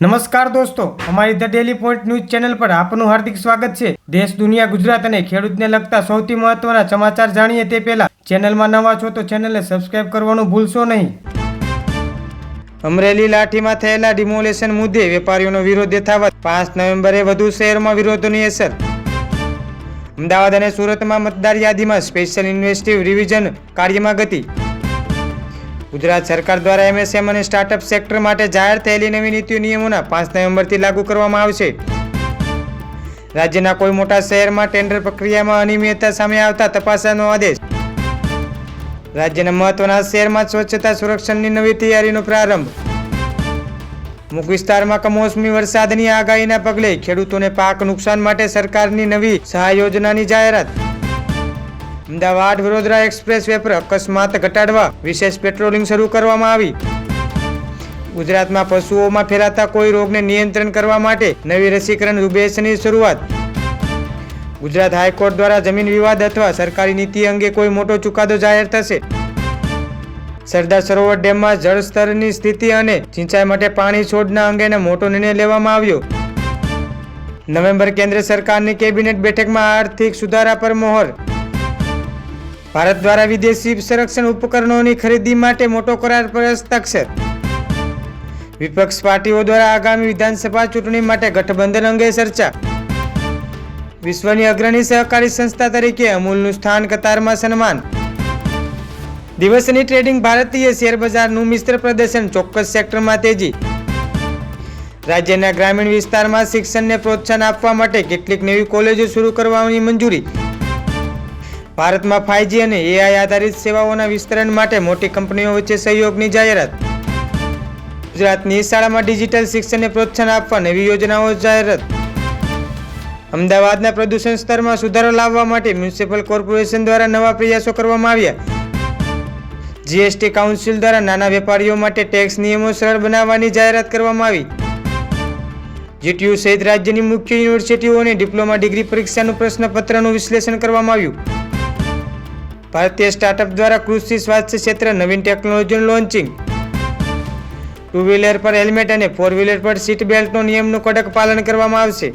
નમસ્કાર દોસ્તો, અમારી the daily point news channel પર આપનું હાર્દિક સ્વાગત છે. દેશ, દુનિયા, ગુજરાત અને ખેડૂતને લગતા સૌથી મહત્વના સમાચાર જાણીએ તે પહેલા ચેનલમાં નવા છો તો ચેનલને સબસ્ક્રાઇબ કરવાનું ભૂલશો નહીં. અમરેલી લાઠીમાં થયેલા ડિમોલેશન મુદ્દે વેપારીઓનો વિરોધ યથાવત. પાંચ નવેમ્બરે વધુ શહેરમાં વિરોધોની અસર. અમદાવાદ અને સુરતમાં મતદાર યાદીમાં સ્પેશિયલ ઇન્વેસ્ટિવ રિવિઝન કાર્યમાં ગતિ. ગુજરાત સરકાર દ્વારા એમએસએમ અને સ્ટાર્ટઅપ સેક્ટર માટે જાહેર થયેલી નવી નીતિઓ નિયમોના પાંચ નવેમ્બરથી લાગુ કરવામાં આવશે. રાજ્યના કોઈ મોટા શહેરમાં ટેન્ડર પ્રક્રિયામાં અનિયમિતતા સામે આવતા તપાસવાનો આદેશ. રાજ્યના મહત્વના શહેરમાં સ્વચ્છતા સુરક્ષણની નવી તૈયારીનો પ્રારંભ. મુક વિસ્તારમાં કમોસમી વરસાદની આગાહીના પગલે ખેડૂતોને પાક નુકસાન માટે સરકારની નવી સહાય યોજનાની જાહેરાત. અમદાવાદ વડોદરા એક્સપ્રેસ વે પર અકસ્માત ઘટાડવા વિશેષ પેટ્રોલિંગ શરૂ કરવામાં આવી. ગુજરાતમાં પશુઓમાં ફેલાતા કોઈ રોગને નિયંત્રણ કરવા માટે નવી રસીકરણ ઝુંબેશની શરૂઆત. ગુજરાત હાઈકોર્ટ દ્વારા જમીન વિવાદ અથવા સરકારી નીતિ અંગે કોઈ મોટો ચુકાદો જાહેર થશે? સરદાર સરોવર ડેમમાં જળસ્તરની સ્થિતિ અને સિંચાઈ માટે પાણી છોડના અંગેનો મોટો નિર્ણય લેવામાં આવ્યો. નવેમ્બર કેન્દ્ર સરકારની કેબિનેટ બેઠકમાં આર્થિક સુધારા પર મોહર ભારત દ્વારા વિદેશી સંરક્ષણ ઉપકરણોની ખરીદી માટે મોટો કરાર પર હસ્તાક્ષર વિપક્ષ પાર્ટીઓ દ્વારા આગામી વિધાનસભા ચૂંટણી માટે ગઠબંધન અંગે ચર્ચા. વિશ્વની અગ્રણી સહકારી સંસ્થા તરીકે અમૂલનું સ્થાન કતારમાં સન્માન. દિવસની ટ્રેડિંગ ભારતીય શેરબજારનું મિશ્ર પ્રદર્શન ચોક્કસ સેક્ટરમાં તેજી. રાજ્યના ગ્રામીણ વિસ્તારમાં શિક્ષણને પ્રોત્સાહન આપવા માટે કેટલીક નવી કોલેજો શરૂ કરવાની મંજૂરી. ભારતમાં ફાઇવજી અને એઆઈ આધારિત સેવાઓના વિસ્તરણ માટે મોટી કંપનીઓ વચ્ચે સહયોગની જાહેરાત. ગુજરાતની શાળામાં ડિજિટલ શિક્ષણને પ્રોત્સાહન આપવા નવી યોજનાઓ જાહેરાત. અમદાવાદના પ્રદૂષણ સ્તરમાં સુધારો લાવવા માટે મ્યુનિસિપલ કોર્પોરેશન દ્વારા નવા પ્રયાસો કરવામાં આવ્યા. જીએસટી કાઉન્સિલ દ્વારા નાના વેપારીઓ માટે ટેક્સ નિયમો સરળ બનાવવાની જાહેરાત કરવામાં આવી. જીટીયુ સહિત રાજ્યની મુખ્ય યુનિવર્સિટીઓની ડિપ્લોમા ડિગ્રી પરીક્ષાનું પ્રશ્નપત્રનું વિશ્લેષણ કરવામાં આવ્યું. ભારતીય સ્ટાર્ટઅપ દ્વારા કૃષિ સ્વાસ્થ્ય ક્ષેત્રે નવીન ટેકનોલોજીનું લોન્ચિંગ ટુ વ્હીલર પર હેલ્મેટ અને ફોર વ્હીલર પર સીટ બેલ્ટનો નિયમનું કડક પાલન કરવામાં આવશે.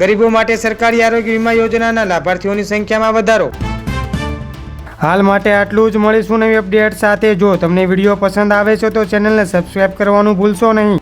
ગરીબો માટે સરકારી આરોગ્ય વીમા યોજનાના લાભાર્થીઓની સંખ્યામાં વધારો. હાલ માટે આટલું જ. મળીશું નવી અપડેટ સાથે. જો તમને વીડિયો પસંદ આવે છે તો ચેનલને સબસ્ક્રાઇબ કરવાનું ભૂલશો નહીં.